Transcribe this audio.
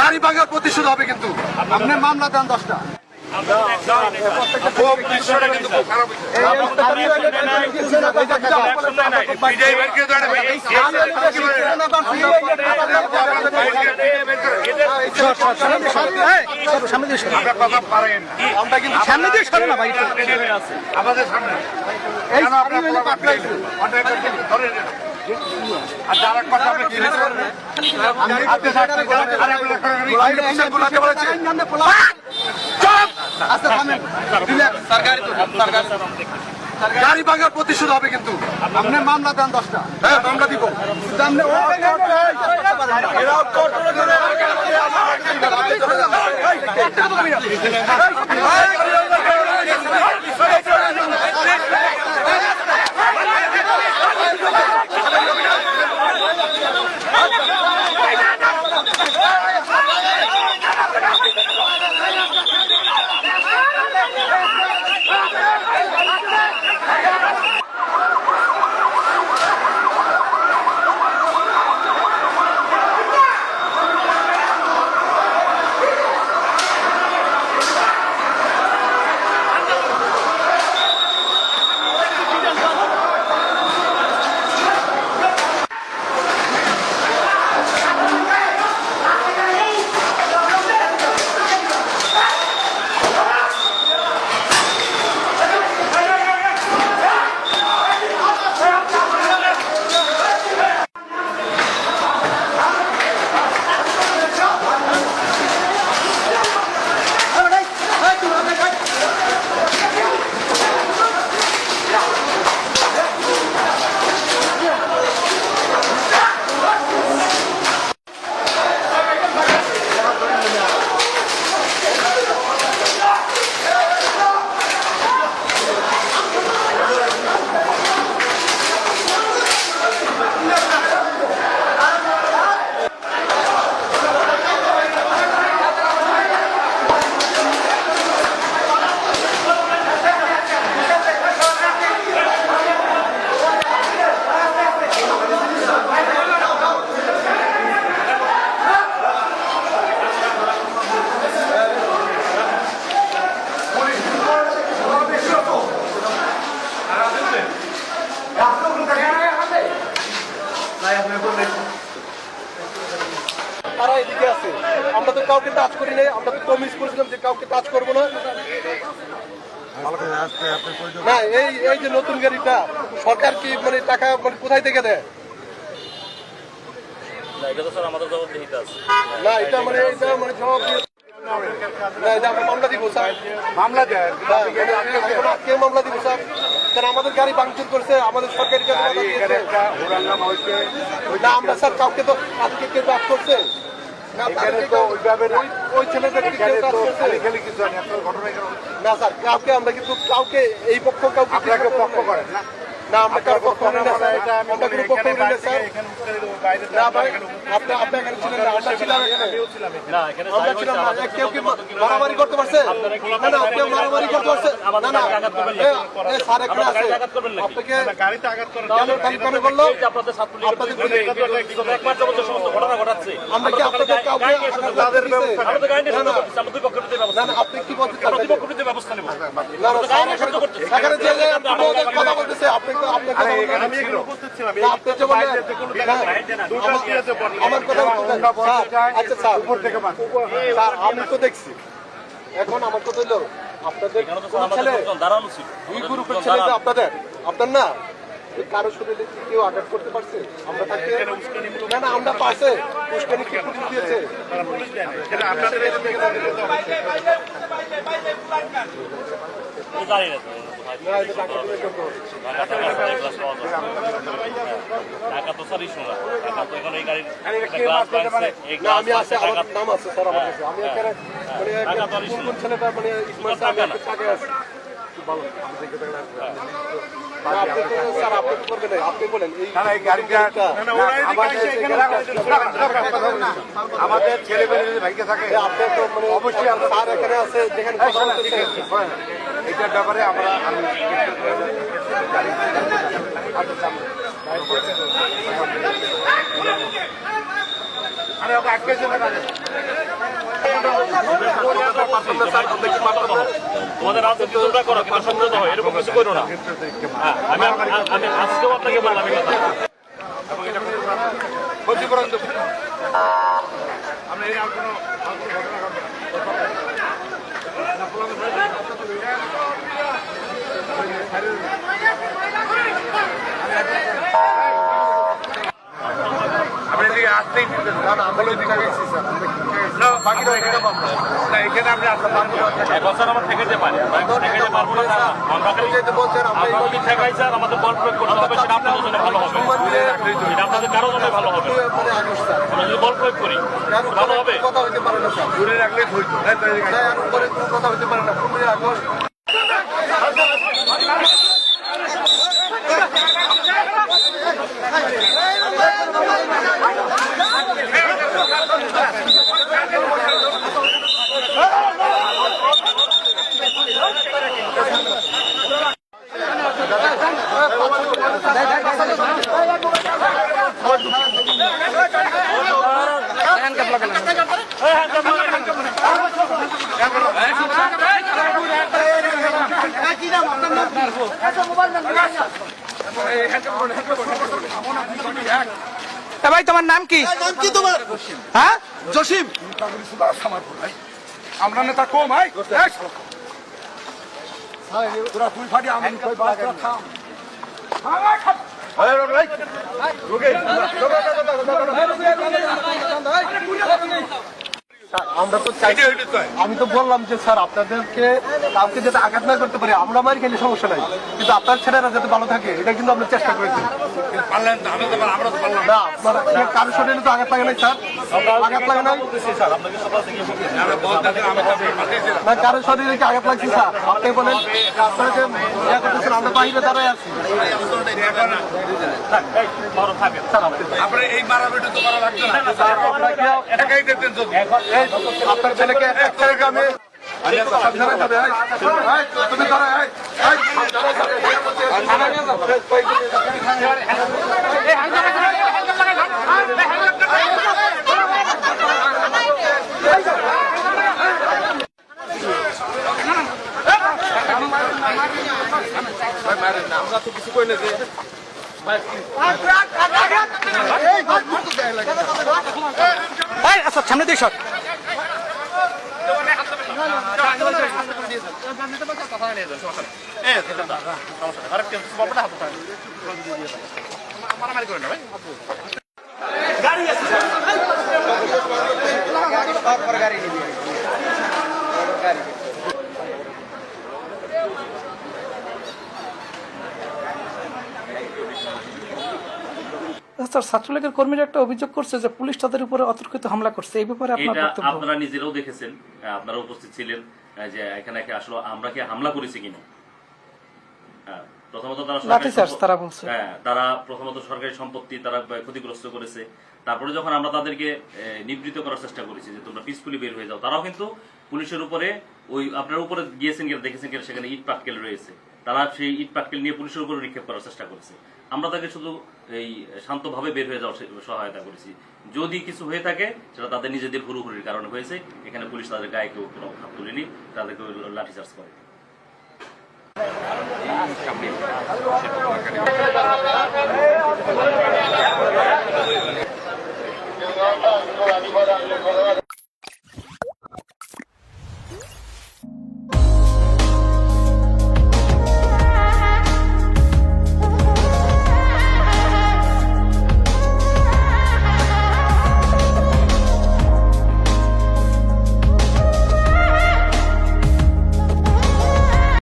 গাড়ি ভাঙার প্রতিশোধ হবে কিন্তু। আপনি মামলা দেন দশটা। সামনে দিয়ে সরে না ভাই আমাদের সামনে আপনি আপনি! গাড়ি ভাঙার প্রতিশোধ হবে কিন্তু আপনি মামলা দেন দশটা হ্যাঁ মামলা দিব তারা আমরা তো কাউকে টাচ করি নাই আমরা তো প্রমিস করেছিলাম যে কাউকে টাচ করব না। না এই এই যে নতুন গাড়িটা সরকার কি মানে টাকা মানে কোথায় থেকে দেয়? না, এটা আমাদের জবাবদিহিতে আছে। না এটা মানে এটা মানে জবাব না এটা আমরা মামলা দিব স্যার। মামলা মামলা দিব স্যার। কারণ আমাদের গাড়ি ভাঙচুর করছে আমাদের সরকারি গাড়ি না আমরা স্যার কাউকে তো আজকে কেউ টাচ করছে? না। স্যার কাউকে আমরা কিন্তু কাউকে এই পক্ষ কাউকে আপনাকে পক্ষ করেন না। না আমরা কারও পক্ষ করি না এটা আমি আমরা কোনো পক্ষ না স্যার। থেকে এখানে উঠতে দেবো, বাইরে থেকে না ভাই আপনি আপনি এখানে ছিলেন না আমরা ছিলাম এখানে। না এখানে আমরা ছিলাম না কেউ কি মারামারি করতে পারছে? না না আপনি মারামারি করতে পারছে? না এ? স্যার এখানে আছে? আপনাকে গাড়িতে আঘাত করেন তাহলে আপনাদের যাবত সমস্ত ঘটনা ঘটাচ্ছে। আমরা কি কাউকে তাদের ব্যবস্থা। করতেছি, আমরা দুই পক্ষের ব্যবস্থা না আপনি কি বলতে চাচ্ছেন? দুই পক্ষের ব্যবস্থা নেব। না না স্যার এখানে শুধু করতেছি। এখানে যে যে আপনি কথা বলতেছে আপনি আমি। আমার কথা আচ্ছা স্যার তো দেখছি এখন আমার কথা হলো আপনাদের ছেলে দুই গ্রুপের ছেলে আপনাদের আপনার না কারও শরীরে কেউ আঘাত করতে পারছে আমরা তাকে না না আমরা পাশে উস্কানি কি পুলিশ দিয়েছে আপনাদের জানি না টাকা তো তো এখন এই গাড়ির তো আমাদের ছেলে মেয়ে যদি থাকে এ, তো মানে অবশ্যই আপনার স্যার এখানে আছে যেখানে বলতেছেন এটার ব্যাপারে আমরা আমি। আরে ওকে আটকে দিতে হবে তোমাদের রাজনীতি তোমরা করো কিন্তু সংযত হয় এরকম কিছু করো না হ্যাঁ, আমি আমি আজকেও আপনাকে বললাম কথা ক্ষতিপূরণ আমরা কোনো আর কোনো ঘটনা ঘটবে না। আপনি এদিকে আসতেই দিতেন না। না, আমরা ওইদিকে গেছি, স্যার। বাকিটা এখানে না, এখানে আপনি আসতে পারবেন বছর আমরা থেকে যেতে পারি থেকে যেতে পারব না আমরা খালি আমরা যদি ঠেকাই স্যার আমাদের বল প্রয়োগ করতে হবে সেটা আপনাদের জন্য ভালো হবে। এটা আপনাদের কারও জন্য ভালো হবে। আমরা যদি বল প্রয়োগ করি ভালো হবে। কথা হইতে পারে না স্যার। দূরে রাখলে ধৈর্য। তাই তো এদিকে তাই আর উপরে কোনো কথা হইতে পারে না পনেরোই আগস্ট এ ভাই তোমার নাম কি? নাম কি তোমার? হ্যাঁ? জসিম। আমরা নেতা কম ভাই। তোরা তুই ফাটি আমি রোগে আমরা তো আমি তো বললাম যে স্যার আপনাদেরকে কাউকে যাতে আঘাত না করতে পারে আমরা মারি খেলে সমস্যা নাই। কিন্তু আপনার ছেলেরা যাতে ভালো থাকে এটা কিন্তু আমরা চেষ্টা করেছি। পারলেন তো আমরা তো পারলাম, আমরা তো পারলাম। না আপনার কারও শরীরে তো আঘাত লাগে নাই স্যার। আঘাত লাগে নাই? স্যার আপনাকে সকাল থেকে আমরা বলতে আমি তো পাঠিয়েছিলাম। না কারও শরীরে কি আঘাত লাগছে স্যার? আপনি বলেন আপনারা যে ইয়া করতেছেন আমরা বাইরে দাঁড়ায় আছি। বড় থাকে স্যার আপনি আপনার এই মারামারি তো করা লাগতো না। আপনাকে একাই দিতেন যদি। এই আপনার ছেলেকে এক ছেলেকে আমি সাবধানে যাবে এই, এই, তুমি ধরো এই, এই, সাবধানে যাবে। থানায় নিয়ে যাও। এই, আচ্ছা সামনে দিয়ে সর স্যার ছাত্রলীগের কর্মীরা একটা অভিযোগ করছে যে পুলিশ তাদের উপরে অতর্কিত হামলা করছে। এই ব্যাপারে আপনার বক্তব্য? আপনারা নিজেরাও দেখেছেন। আপনারা উপস্থিত ছিলেন যে এখানে আসলে আমরা কি হামলা করেছি কিনা। হ্যাঁ, প্রথমত তারা সরকারি লাঠিচার্জ সম্প- তারা বলছে। হ্যাঁ তারা প্রথমত সরকারি সম্পত্তি তারা ক্ষতিগ্রস্ত করেছে। তারপরে যখন আমরা তাদেরকে নিবৃত্ত করার চেষ্টা করেছি যে তোমরা পিসফুলি বের হয়ে যাও তারাও কিন্তু পুলিশের উপরে ওই আপনার উপরে গিয়েছেন কিনা দেখেছেন কিনা সেখানে ইট পাটকেল রয়েছে। তারা সেই ইট পাটকেল নিয়ে পুলিশের উপরে নিক্ষেপ করার চেষ্টা করেছে। আমরা তাকে শুধু এই শান্তভাবে বের হয়ে যাওয়ার সহায়তা করেছি। যদি কিছু হয়ে থাকে, সেটা তাদের নিজেদের হুড়ুহুড়ির কারণে হয়েছে। এখানে পুলিশ তাদের গায়ে কেউ কোনো হাত তুলেনি, তাদেরকে লাঠিচার্জ করে।